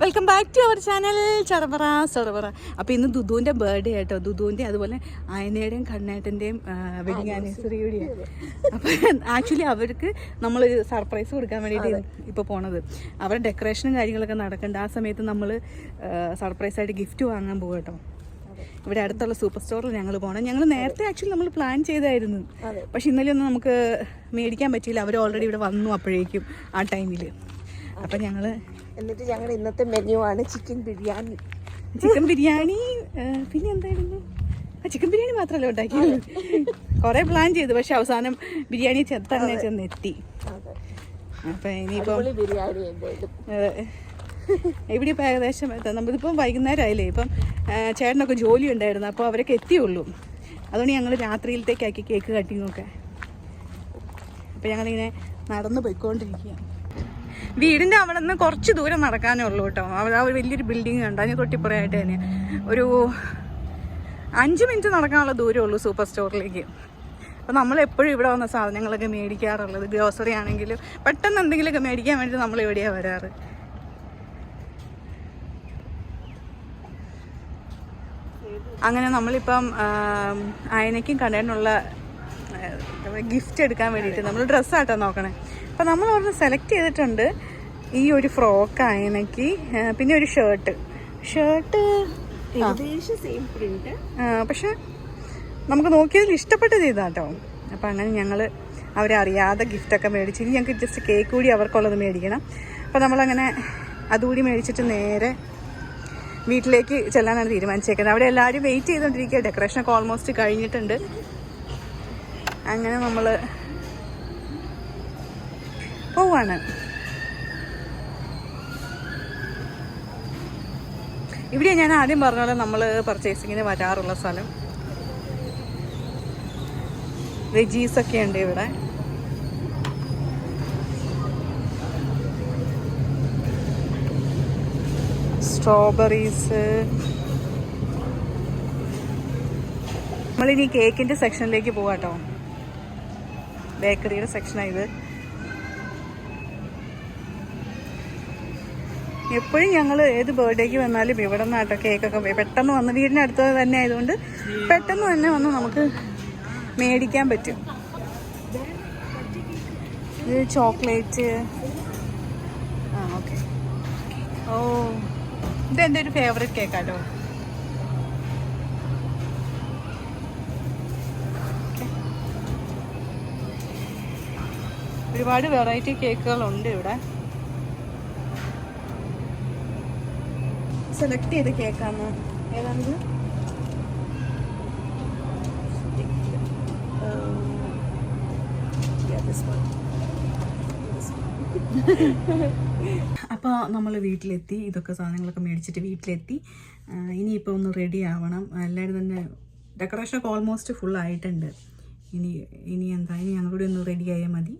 Welcome back to our channel ചറപറ ചറപറ അപ്പോൾ ഇന്ന് ദുദുവിന്റെ ബർത്ത്ഡേ ആട്ടോ. ദുദുവിന്റെ അതുപോലെ ആയനയുടെയും കണ്ണേട്ടന്റെയും വെഡിങ് ആനിവേഴ്സറി കൂടിയാണ് അപ്പോൾ ആക്ച്വലി അവർക്ക് നമ്മൾ സർപ്രൈസ് കൊടുക്കാൻ വേണ്ടിയിട്ട് ഇപ്പോൾ പോണത്. അവരുടെ ഡെക്കറേഷനും കാര്യങ്ങളൊക്കെ നടക്കേണ്ട. ആ സമയത്ത് നമ്മൾ സർപ്രൈസ് ആയിട്ട് ഗിഫ്റ്റ് വാങ്ങാൻ പോകും കേട്ടോ ഇവിടെ അടുത്തുള്ള സൂപ്പർ സ്റ്റോറിൽ ഞങ്ങൾ പോകണം ഞങ്ങൾ നേരത്തെ ആക്ച്വലി നമ്മൾ പ്ലാൻ ചെയ്തായിരുന്നു. പക്ഷെ ഇന്നലെ ഒന്നും നമുക്ക് മേടിക്കാൻ പറ്റിയില്ല. അവർ ഓൾറെഡി ഇവിടെ വന്നു അപ്പോഴേക്കും ആ ടൈമിൽ അപ്പം ഞങ്ങൾ എന്നിട്ട് ഞങ്ങൾ ഇന്നത്തെ മെനു ആണ് ചിക്കൻ ബിരിയാണി ചിക്കൻ ബിരിയാണി പിന്നെ എന്തായിരുന്നു? ആ ചിക്കൻ ബിരിയാണി മാത്രമല്ല ഉണ്ടാക്കിയത്? കുറേ പ്ലാൻ ചെയ്തു പക്ഷെ അവസാനം ബിരിയാണി ചെത്തന്നെ ചെന്ന് എത്തി അപ്പൊ ഇനിയിപ്പം ബിരിയാണി എവിടെ. ഇവിടെ ഇപ്പം ഏകദേശം നമ്മളിപ്പം വൈകുന്നേരം ആയില്ലേ ഇപ്പം ചേട്ടനൊക്കെ ജോലി ഉണ്ടായിരുന്നു അപ്പോൾ അവരൊക്കെ എത്തിയുള്ളൂ. അതുകൊണ്ട് ഞങ്ങൾ രാത്രിയിലത്തേക്കാക്കി കേക്ക് കട്ടിങ്ങൊക്കെ അപ്പം ഞങ്ങളിങ്ങനെ നടന്നു പോയിക്കൊണ്ടിരിക്കുക വീടിന്റെ അവിടെ നിന്ന് കുറച്ച് ദൂരം നടക്കാനേ ഉള്ളൂ കേട്ടോ. അവിടെ ആ ഒരു വലിയൊരു ബിൽഡിംഗ് ഉണ്ട് അതിന് തൊട്ടിപ്പുറയായിട്ട് തന്നെ ഒരു അഞ്ച് മിനിറ്റ് നടക്കാനുള്ള ദൂരമേ ഉള്ളൂ സൂപ്പർ സ്റ്റോറിലേക്ക് അപ്പോൾ നമ്മൾ എപ്പോഴും ഇവിടെ വന്ന സാധനങ്ങളൊക്കെ മേടിക്കാറുള്ളത്. ഗ്രോസറി ആണെങ്കിലും പെട്ടെന്ന് എന്തെങ്കിലുമൊക്കെ മേടിക്കാൻ വേണ്ടി നമ്മൾ എവിടെയാണ് വരാറ്? അങ്ങനെ നമ്മളിപ്പം അയനയ്ക്കും കണ്ടതിനുള്ള ഗിഫ്റ്റ് എടുക്കാൻ വേണ്ടിയിട്ട് നമ്മൾ ഡ്രസ്സാട്ടോ നോക്കണേ. അപ്പം നമ്മൾ അവിടെ സെലക്ട് ചെയ്തിട്ടുണ്ട്. ഈ ഒരു ഫ്രോക്ക് ആയനക്ക് പിന്നെ ഒരു ഷർട്ട് ഷർട്ട് സെയിം പ്രിന്റ് പക്ഷെ നമുക്ക് നോക്കിയതിൽ ഇഷ്ടപ്പെട്ടത് ഇതാട്ടോ. അപ്പം അങ്ങനെ ഞങ്ങൾ അവരറിയാതെ ഗിഫ്റ്റൊക്കെ മേടിച്ച് ഇനി ഞങ്ങൾക്ക് ജസ്റ്റ് കേക്ക് കൂടി അവർക്കുള്ളത് മേടിക്കണം. അപ്പം നമ്മളങ്ങനെ അതുകൂടി മേടിച്ചിട്ട് നേരെ വീട്ടിലേക്ക് ചെല്ലാനാണ് തീരുമാനിച്ചേക്കുന്നത്. അവിടെ എല്ലാവരും വെയിറ്റ് ചെയ്തുകൊണ്ടിരിക്കുക ഡെക്കറേഷനൊക്കെ ഓൾമോസ്റ്റ് കഴിഞ്ഞിട്ടുണ്ട്. അങ്ങനെ നമ്മൾ പോവാണ്. ഇവിടെ ഞാൻ ആദ്യം പറഞ്ഞ പോലെ നമ്മൾ പർച്ചേസിങ്ങിന് വരാറുള്ള സ്ഥലം. വെജീസ് ഒക്കെ ഉണ്ട് ഇവിടെ. സ്ട്രോബെറീസ് നമ്മളിനി കേക്കിന്റെ സെക്ഷനിലേക്ക് പോവാട്ടോ. ബേക്കറിയുടെ സെക്ഷനാണ് ഇത്. എപ്പോഴും ഞങ്ങൾ ഏത് ബർത്ത്ഡേക്ക് വന്നാലും ഇവിടെ നിന്നാട്ടോ കേക്കൊക്കെ പെട്ടെന്ന് വന്ന് വീടിന്റെ അടുത്ത് തന്നെ ആയതുകൊണ്ട് പെട്ടെന്ന് തന്നെ വന്ന് നമുക്ക് മേടിക്കാൻ പറ്റും. ഇത് ചോക്ലേറ്റ്. ആ ഓക്കെ. ഓ ഇത് എന്റെ ഒരു ഫേവറേറ്റ് കേക്കാട്ടോ. ഒരുപാട് വെറൈറ്റി കേക്കുകളുണ്ട് ഇവിടെ. സെലക്ട് ചെയ്ത കേക്കാണ് ഏതാണിത്? അപ്പോൾ നമ്മൾ വീട്ടിലെത്തി ഇതൊക്കെ സാധനങ്ങളൊക്കെ മേടിച്ചിട്ട് വീട്ടിലെത്തി. ഇനിയിപ്പോൾ ഒന്ന് റെഡി ആവണം. എല്ലാവരും തന്നെ ഡെക്കറേഷനൊക്കെ ഓൾമോസ്റ്റ് ഫുൾ ആയിട്ടുണ്ട്. ഇനി ഇനി എന്താ? ഇനി ഞങ്ങൾ കൂടി ഒന്ന് റെഡി ആയാൽ മതി.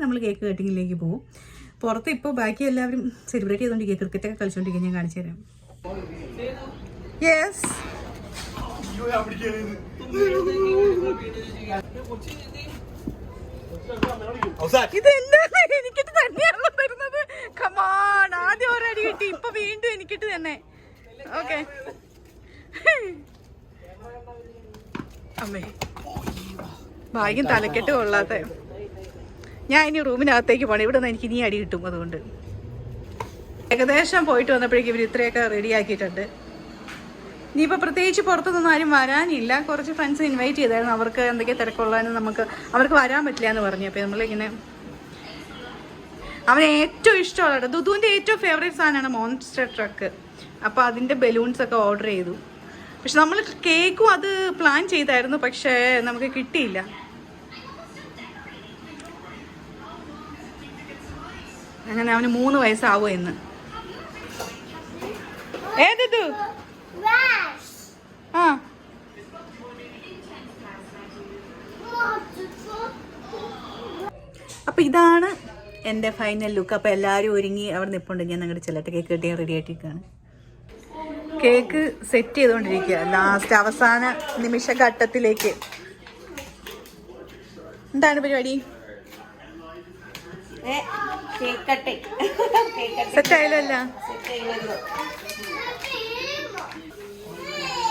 നമ്മൾ കേക്ക് കട്ടിങ്ങിലേക്ക് പോകും പുറത്ത് ഇപ്പോൾ ബാക്കി എല്ലാവരും സെലിബ്രേറ്റ് ചെയ്തുകൊണ്ട് ക്രിക്കറ്റൊക്കെ കളിച്ചുകൊണ്ടിരിക്കുക ഞാൻ കാണിച്ചു തരാം. യെസ് ഇത് എന്താണ് എനിക്കിട്ട് തന്നെയാണല്ലോ തരുന്നത്. കമാൺ ആദ്യം ഒരടി കിട്ടി ഇപ്പൊ വീണ്ടും എനിക്കിട്ട് തന്നെ. ഓക്കെ അമ്മേ. ഭാഗ്യം തലക്കെട്ട് കൊള്ളാത്ത ഞാൻ ഇനി റൂമിനകത്തേക്ക് പോകണം ഇവിടെ നിന്ന് എനിക്ക് ഇനി അടി കിട്ടും അതുകൊണ്ട്. ഏകദേശം പോയിട്ട് വന്നപ്പോഴേക്കും ഇവർ ഇത്രയൊക്കെ റെഡിയാക്കിയിട്ടുണ്ട് ഇനിയിപ്പോൾ പ്രത്യേകിച്ച് പുറത്തുനിന്നും ആരും വരാനില്ല. കുറച്ച് ഫ്രണ്ട്സ് ഇൻവൈറ്റ് ചെയ്തായിരുന്നു. അവർക്ക് എന്തൊക്കെ തിരക്കുള്ളതെന്ന് നമുക്ക് അവർക്ക് വരാൻ പറ്റില്ല എന്ന് പറഞ്ഞു. അപ്പോൾ നമ്മളിങ്ങനെ അവന് ഏറ്റവും ഇഷ്ടമുള്ള ദുദുവിന്റെ ഏറ്റവും ഫേവറേറ്റ് സാധനമാണ് മോൺസ്റ്റർ ട്രക്ക് അപ്പോൾ അതിന്റെ ബലൂൺസ് ഒക്കെ ഓർഡർ ചെയ്തു. പക്ഷെ നമ്മൾ കേക്കും അത് പ്ലാൻ ചെയ്തായിരുന്നു പക്ഷേ നമുക്ക് കിട്ടിയില്ല. അങ്ങനെ അവന് മൂന്ന് വയസ്സാവുമോ എന്ന് ഏതിത് ആ. അപ്പൊ ഇതാണ് എന്റെ ഫൈനൽ ലുക്ക്. അപ്പോൾ എല്ലാരും ഒരുങ്ങി അവിടെ നിൽപ്പുണ്ട് ഞാൻ നിങ്ങളുടെ ചിലട്ട് കേക്ക് കെട്ടിയാൽ റെഡി ആയിട്ടിരിക്കുകയാണ് കേക്ക് സെറ്റ് ചെയ്തുകൊണ്ടിരിക്കുക ലാസ്റ്റ് അവസാന നിമിഷ ഘട്ടത്തിലേക്ക് എന്താണ് പരിപാടി? സെറ്റ് ആയാലോ സെറ്റ്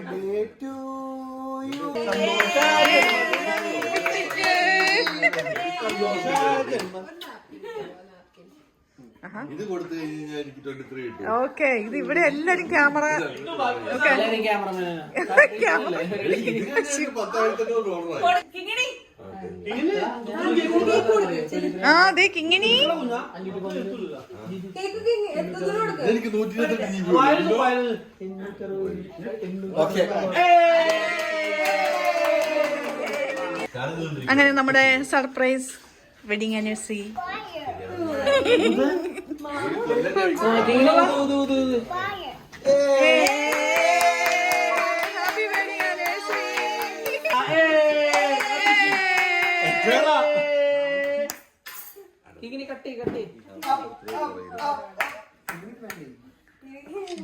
birthday to you. ഇത് കൊടുത്തു കഴിഞ്ഞാൽ എനിക്ക് ട്വന്റി ത്രീ കിട്ടും. ഓക്കെ ഇത് ഇവിടെ എല്ലാരും ക്യാമറ പത്തായിരത്തി ഓർഡറായി ആ അതെ കിങ്ങിണി. എനിക്ക് നൂറ്റി ഓക്കെ. അങ്ങനെ നമ്മുടെ സർപ്രൈസ് വെഡിങ് ആനിവേഴ്സറി.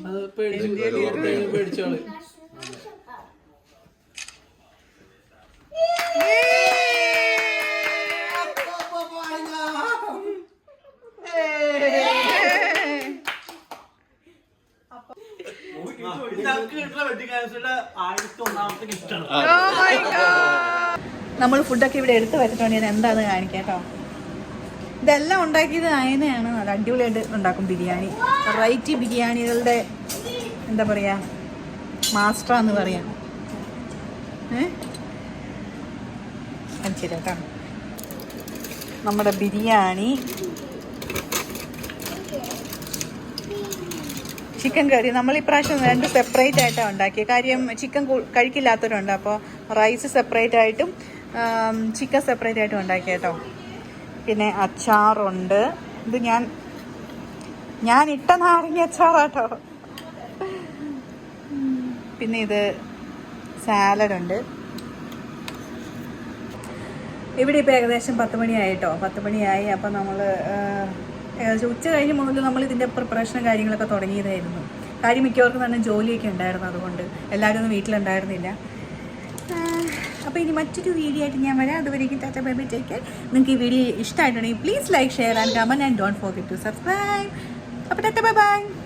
അത് പേടിച്ചു പേടിച്ചോൾ നമ്മൾ ഫുഡൊക്കെ ഇവിടെ എടുത്തു വെച്ചിട്ടുണ്ട് ഞാൻ എന്താന്ന് കാണിക്കാം കേട്ടോ. ഇതെല്ലാം ഉണ്ടാക്കിയത് അയനയാണ്. നല്ല അടിപൊളിയായിട്ട് ഉണ്ടാക്കും ബിരിയാണി. വെറൈറ്റി ബിരിയാണികളുടെ എന്താ പറയാ മാസ്റ്റർ എന്ന് പറയാം. ഏ? കാണിച്ചു നമ്മുടെ ബിരിയാണി. ചിക്കൻ കറി. നമ്മൾ ഇപ്രാവശ്യം രണ്ട് സെപ്പറേറ്റ് ആയിട്ടാണ് ഉണ്ടാക്കിയത്. കാര്യം ചിക്കൻ കഴിക്കില്ലാത്തവരുണ്ട്. അപ്പോൾ റൈസ് സെപ്പറേറ്റ് ആയിട്ടും ചിക്കൻ സെപ്പറേറ്റ് ആയിട്ടും ഉണ്ടാക്കിയ കേട്ടോ. പിന്നെ അച്ചാറുണ്ട്. ഇത് ഞാൻ ഞാൻ ഇട്ട നാരങ്ങ അച്ചാറാട്ടോ. പിന്നെ ഇത് സാലഡുണ്ട്. ഇവിടെ ഇപ്പോൾ ഏകദേശം പത്ത് മണിയായിട്ടോ. പത്ത് മണിയായി. അപ്പം നമ്മൾ ഏകദേശം ഉച്ച കഴിഞ്ഞ് മുതൽ നമ്മൾ ഇതിന്റെ പ്രിപ്പറേഷനും കാര്യങ്ങളൊക്കെ തുടങ്ങിയതായിരുന്നു. കാര്യം മിക്കവർക്കും തന്നെ ജോലിയൊക്കെ ഉണ്ടായിരുന്നു അതുകൊണ്ട്. എല്ലാവരും ഒന്നും വീട്ടിലുണ്ടായിരുന്നില്ല. അപ്പോൾ ഇനി മറ്റൊരു വീഡിയോ ആയിട്ട് ഞാൻ വരാം. അതുവരേക്കും ടാറ്റ ബൈ ബൈ ടേക്ക് നിങ്ങൾക്ക് ഈ വീഡിയോ ഇഷ്ടമായിട്ടുണ്ടെങ്കിൽ please like share and comment and don't forget to subscribe അപ്പോൾ ടാറ്റ ബൈ ബൈ